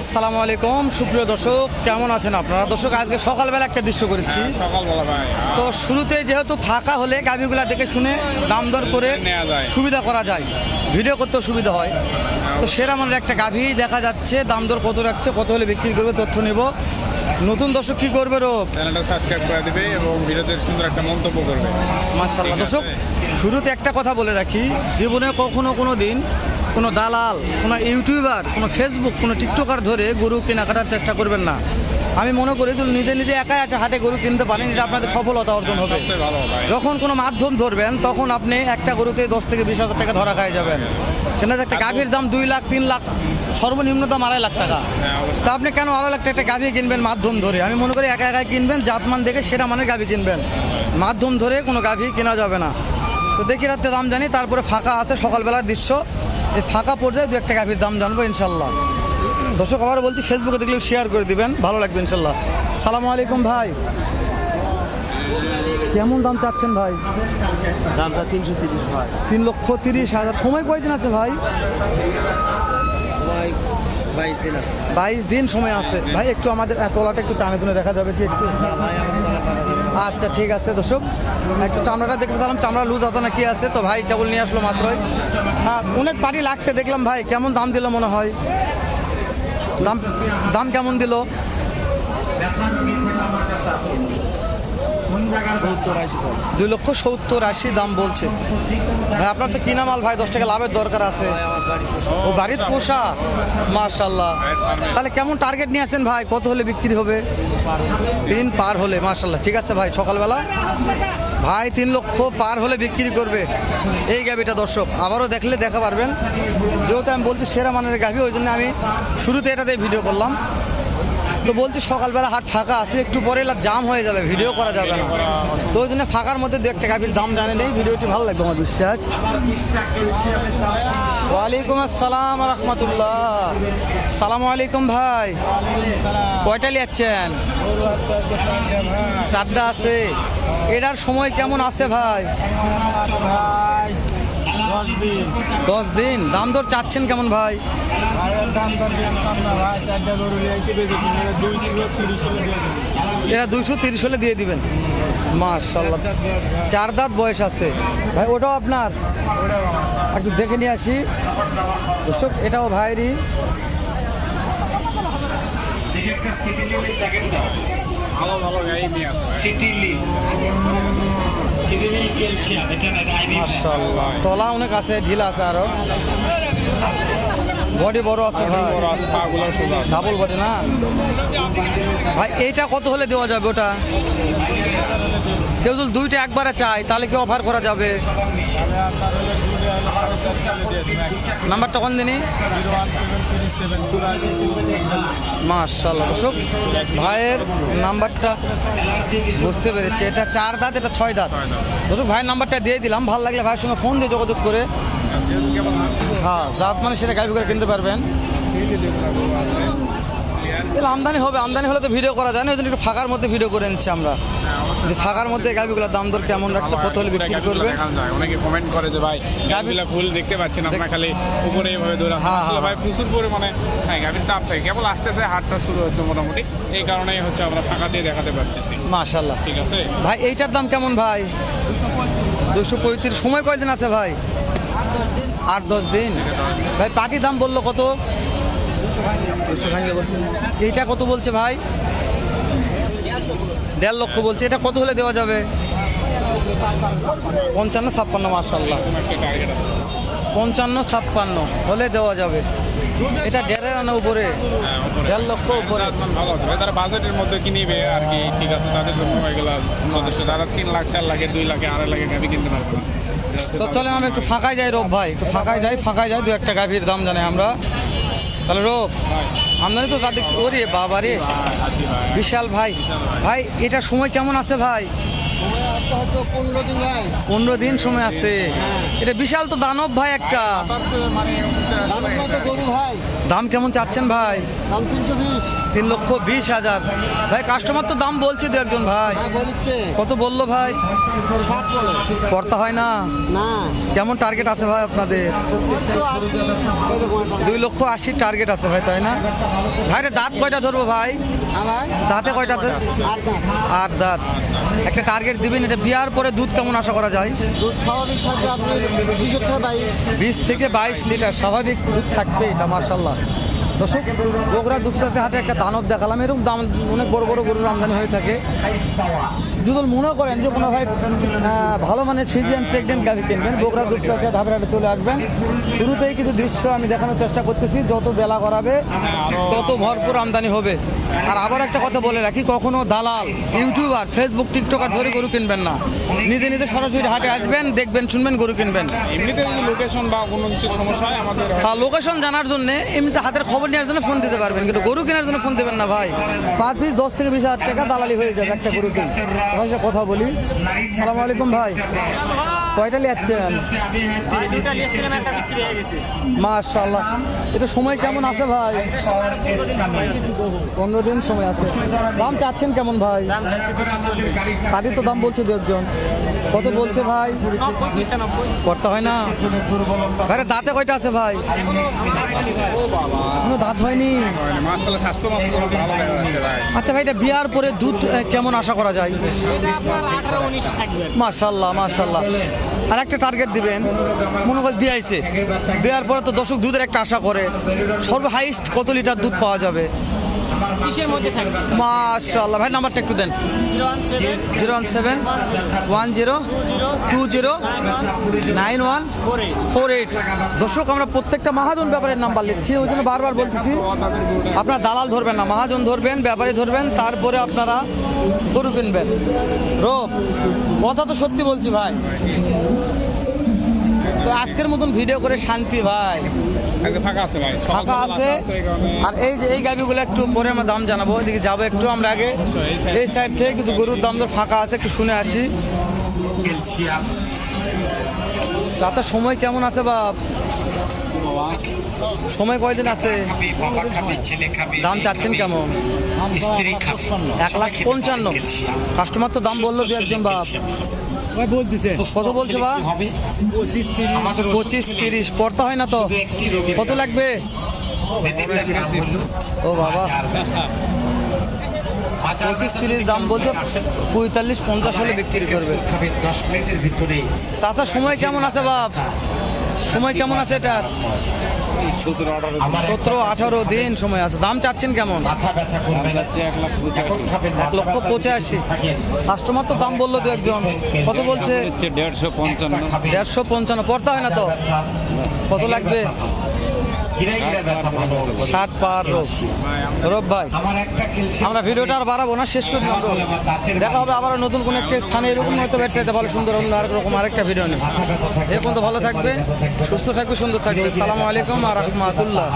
আসসালামু আলাইকুম সুপ্রিয় দর্শক কেমন আছেন আপনারা? দর্শক আজকে সকালবেলা একটা দৃশ্য করেছি। তো শুরুতে যেহেতু ফাঁকা হলে গাভিগুলা দেখে শুনে দাম দর করে সুবিধা করা যায়। ভিডিও করতেও সুবিধা হয়। তো সেরা আমাদের একটা গাভি দেখা যাচ্ছে দাম দর কত রাখছে কত হলে বিক্রি করবে তথ্য নেব। নতুন দর্শক কি করবে রোগ চ্যানেলটা সাবস্ক্রাইব করে দিবে এবং ভিডিওতে সুন্দর একটা মন্তব্য করবে। দর্শক শুরুতে একটা কথা বলে রাখি। জীবনে কখনো কোনো দিন কোনো দালাল কোনো ইউটিউবার কোনো ফেসবুক কোনো টিকটকার ধরে গরু কেনাকাটার চেষ্টা করবেন না। আমি মনে করি যদি নিজে নিজে একাই আছে হাটে গরু কিনতে পারেন এটা আপনাদের সফলতা অর্জন হবে। যখন কোনো মাধ্যম ধরবেন তখন আপনি একটা গরুতে দশ থেকে বিশ হাজার টাকা ধরা খাই যাবেন। কেন একটা গাভীর দাম দুই লাখ তিন লাখ সর্বনিম্ন দাম আড়াই লাখ টাকা। হ্যাঁ তা আপনি কেন আড়াই লাখ টাকা একটা গাভী কিনবেন মাধ্যম ধরে? আমি মনে করি একা একাই কিনবেন জাতমান দেখে সেরা মানের গাভী কিনবেন। মাধ্যম ধরে কোনো গাভী কেনা যাবে না। তো দেখি রাত্রে দাম জানি তারপরে ফাঁকা আছে সকালবেলার দৃশ্য। এই ফাঁকা পর্যায়ে দু একটা গাভীর দাম জানব ইনশাল্লাহ। দর্শক আবার বলছি ফেসবুকে দেখলে শেয়ার করে দিবেন ভালো লাগবে ইনশাল্লাহ। সালামু আলাইকুম ভাই। কেমন দাম চাচ্ছেন ভাই? দামটা তিনশো তিরিশ ভাই। তিন লক্ষ তিরিশ হাজার। সময় কয়দিন আছে ভাই? বাইশ দিন সময় আছে। ভাই একটু আমাদের আহ, তলাটা একটু টানে টুনে দেখা যাবে কি একটু? আচ্ছা ঠিক আছে দর্শক। একটু চামড়াটা দেখতে পেলাম চামড়া লুজ আছে না কি আছে? তো ভাই কেবল নিয়ে আসলো মাত্রই। হ্যাঁ অনেক বাড়ি লাগছে, দেখলাম ভাই। কেমন দাম দিল মনে হয়? দাম দাম কেমন দিল সত্তর আশি কম দুই লক্ষ সত্তর আশি দাম বলছে। ভাই আপনার তো কিনা মাল ভাই দশ টাকা লাভের দরকার আছে। ও বাড়ির পোষা মার্শাল্লাহ তাহলে কেমন টার্গেট নিয়ে আসেন ভাই? কত হলে বিক্রি হবে? তিন পার হলে মার্শাল্লাহ ঠিক আছে ভাই সকালবেলা। ভাই তিন লক্ষ পার হলে বিক্রি করবে। এই গাভিটা দর্শক আবারও দেখলে দেখা পারবেন। যেহেতু আমি বলছি সেরা মানের গাভি ওই জন্য আমি শুরুতে এটাতে ভিডিও করলাম। তো বলছি সকালবেলা হাট ফাঁকা আছে, একটু পরে জাম হয়ে যাবে ভিডিও করা যাবে না। তো ওই জন্য ফাঁকার মধ্যে দু একটা গাভির দাম জানে নেই, ভিডিওটি ভালো লাগবে আমার বিশ্বাস। ওয়ালাইকুম আসসালাম রহমতুল্লাহ। সালাম আলাইকুম ভাই। কয়টা লিয়াচ্ছেন? চারটা আছে। এটার সময় কেমন আছে ভাই? দশ দিন? দাম দর চাচ্ছেন কেমন ভাই? এরা দুইশো তিরিশ হলে দিয়ে দিবেন। মার্শাল্লাহ চার দাঁত বয়স আছে। ভাই, ওটাও আপনার? একটু দেখে নিয়ে আসি। এটাও ভাইরই ভালো ভালো গাড়ি নিয়ে তলা অনেক আছে ঢিলা আছে আরও। বডি বড় আছে ভাই। ডাবল বডি না? ভাই এইটা কত হলে দেওয়া যাবে ওটা? কেউ যদি দুইটা একবারে চাই তাহলে কি অফার করা যাবে? নাম্বারটা কোন দিনই? মার্শাল্লাহ দর্শক, ভাইয়ের নাম্বারটা বুঝতে পেরেছি। এটা চার দাঁত, এটা ছয় দাঁত। দর্শক, ভাইয়ের নাম্বারটা দিয়ে দিলাম। ভালো লাগলে ভাইয়ের সঙ্গে ফোন দিয়ে যোগাযোগ করে। হ্যাঁ জাত মানে সেটা গাড়ি করে কিনতে পারবেন। এগুলো আমদানি হবে আমদানি হলে তো ভিডিও করা যায় না ওই জন্য একটু ফাঁকার মধ্যে ভিডিও করে নিচ্ছি আমরা। যে ফাঁকার মধ্যে গাভিগুলোর দাম দর কেমন রাখছে কত হলে বিক্রি করবে। অনেকে কমেন্ট করে যে ভাই গাভিগুলা ফুল দেখতে পাচ্ছেন আপনার খালি উপরে এইভাবে দৌড়া হ্যাঁ, হ্যাঁ, ভাই প্রচুর পরিমাণে হ্যাঁ গাভির চাপ থাকে। কেবল আসতেছে হাটটা শুরু হচ্ছে মোটামুটি। এই কারণেই হচ্ছে আমরা ফাঁকা দিয়ে দেখাতে পারতেছি। মাশাল্লাহ ঠিক আছে? ভাই এইটার দাম কেমন ভাই? দুশো পঁয়ত্রিশ। সময় কয়দিন আছে ভাই? আট দশ দিন। ভাই পাটির দাম বলল কত? এইটা কত বলছে ভাই? দেড় লক্ষ বলছে। এটা কত হলে দেওয়া যাবে? পঞ্চান্ন ছাপ্পান্ন মার্শাল্লাহ পঞ্চান্ন ছাপ্পান্ন হলে দেওয়া যাবে। এটা দেড়ের আনা উপরে। হ্যাঁ, দেড় লক্ষ উপরে। ভালো আছে তারা বাজেটের মধ্যে কি নিবে আর কি? ঠিক আছে তাদের জন্য এগুলো যথেষ্ট তারা তিন লাখ চার লাখে দুই লাখে আড়াই লাখে গাভি কিনতে পারবে না। তো চলেন আমরা একটু ফাঁকায় যাই রোব ভাই। একটু ফাঁকায় যাই ফাঁকায় যাই দু একটা গাভীর দাম জানি আমরা। তাহলে রোপ আমদানি তো তার দিক ওরে বাবা রে। বিশাল ভাই। ভাই এটা সময় কেমন আছে ভাই? পনেরো দিন ভাই পনেরো দিন সময় আছে। এটা বিশাল তো দানব ভাই একটা। দাম কেমন চাচ্ছেন ভাই? দাম তিনশো বিশ। তিন লক্ষ বিশ হাজার। ভাই কাস্টমার তো দাম বলছে দু একজন ভাই। হ্যাঁ কত বলল ভাই? পড়তা হয় না? না। কেমন টার্গেট আছে ভাই আপনাদের। দুই লক্ষ আশি টার্গেট আছে ভাই তাই না? ভাই রে দাঁত কয়টা ধরবো ভাই? আমার দাঁতে কয়টা আর আট দাঁত। একটা টার্গেট দিবেন এটা বিয়ার পরে দুধ কেমন আশা করা যায়? দুধ স্বাভাবিক থাকবে আপনি বিশের বিশ থেকে বাইশ লিটার স্বাভাবিক দুধ থাকবে এটা মার্শাল্লাহ দর্শক বগুড়া দুপরাতে হাটে একটা দানব দেখালাম। এরকম দাম অনেক বড় বড় গরুর আমদানি হয়ে থাকে। যদি মনে করেন যে কোনো ভাই ভালো মানের ফিজিয়ান প্রেগনেন্ট গাভি কিনবেন। বগুড়া দুপরাতে ধাপের হাটে চলে আসবেন। শুরুতেই কিছু দৃশ্য আমি দেখানোর চেষ্টা করতেছি। যত বেলা করাবে তত ভরপুর আমদানি হবে। আর আবার একটা কথা বলে রাখি কখনো দালাল ইউটিউবার ফেসবুক টিকটকার ধরে গরু কিনবেন না। নিজে নিজে সরাসরি হাটে আসবেন দেখবেন শুনবেন গরু কিনবেন। এমনিতে লোকেশন বা কোনো কিছু সমস্যা হয় আমাদের হ্যাঁ লোকেশন জানার জন্য এমনিতে হাতের খবর নেওয়ার জন্য ফোন দিতে পারবেন। কিন্তু গরু কেনার জন্য ফোন দেবেন না ভাই। পার পিস দশ থেকে বিশ হাজার টাকা দালালি হয়ে যাবে একটা গরুতে। ভাই সাথে কথা বলি। সালাম আলাইকুম ভাই। কয়টা লিয়াচ্ছেন মাশাল্লাহ এটা সময় কেমন আছে ভাই? পনেরো দিন সময় আছে। দাম চাচ্ছেন কেমন ভাই? তাদের তো দাম বলছে দু একজন। কত বলছে ভাই? করতে হয় না? ভাই দাঁতে কয়টা আছে ভাই? এখনও দাঁত হয়নি? মার্শাল্লাহ আচ্ছা ভাই, এটা বিয়ার পরে দুধ কেমন আশা করা যায়? এটা আপনার আর একটা টার্গেট দিবেন। মনে করেন দেওয়ার পরে তো দর্শক দুধের একটা আশা করে সর্ব হাইস্ট কত লিটার দুধ পাওয়া যাবে? মাশাল্লাহ ভাই, নাম্বারটা একটু দেন। Zero one seven, one zero, two zero, nine one, four eight. দর্শক, আমরা প্রত্যেকটা মহাজন ব্যাপারের নাম্বার লিখছি, ওই জন্য বারবার বলতেছি, আপনারা দালাল ধরবেন না, মাহাজন ধরবেন, ব্যাপারী ধরবেন, তারপরে আপনারা গরু কিনবেন। রোপ কথা তো সত্যি বলছি ভাই। তো আজকের মতন ভিডিও করে শান্তি ভাই। ফাঁকা আছে ভাই। ফাঁকা আছে। আর এই যে এই গাবিগুলো একটু পরে আমরা দাম জানাব। ওইদিকে যাব একটু আমরা আগে। এই সাইড থেকে কিন্তু গরুর দাম দর ফাঁকা আছে একটু শুনে আসি। চাচা সময় কেমন আছে বাপ? সময় কয়দিন আছে? দাম চাচ্ছেন কেমন? এক লাখ পঞ্চান্ন। কাস্টমার তো দাম বলল দু একজন বাপ। কত বলছে বা? পঁচিশ তিরিশ। পড়তে হয় না তো? কত লাগবে? ও বাবা। পঁচিশ তিরিশ দাম বলছো? পঁয়তাল্লিশ পঞ্চাশ হলে বিক্রি করবে। দশ মিনিটের ভিতরে চাচা সময় কেমন আছে বাপ? সময় কেমন আছে এটার? সতেরো আঠারো দিন সময় আছে। দাম চাচ্ছেন কেমন? এক লক্ষ পঁচাশি। কাস্টমার তো দাম বলল দু একজন। কত বলছে? দেড়শো পঞ্চান্ন। দেড়শো পঞ্চান্ন। পড়তে হয় না তো? কত লাগবে গিরা গিরা ব্যথা ভালো ষাট পার রোগ। রোব ভাই আমার ভিডিওটা আর বাড়াবো না শেষ করে দেখা হবে আবার নতুন কোনো একটা স্থানে এরকম হয়তো বেড়ে ভালো সুন্দর অন্য আরেক রকম আরেকটা ভিডিও নেই এ পর্যন্ত ভালো থাকবে সুস্থ থাকবে সুন্দর থাকবে। সালামু আলাইকুম আর রহমাতুল্লাহ।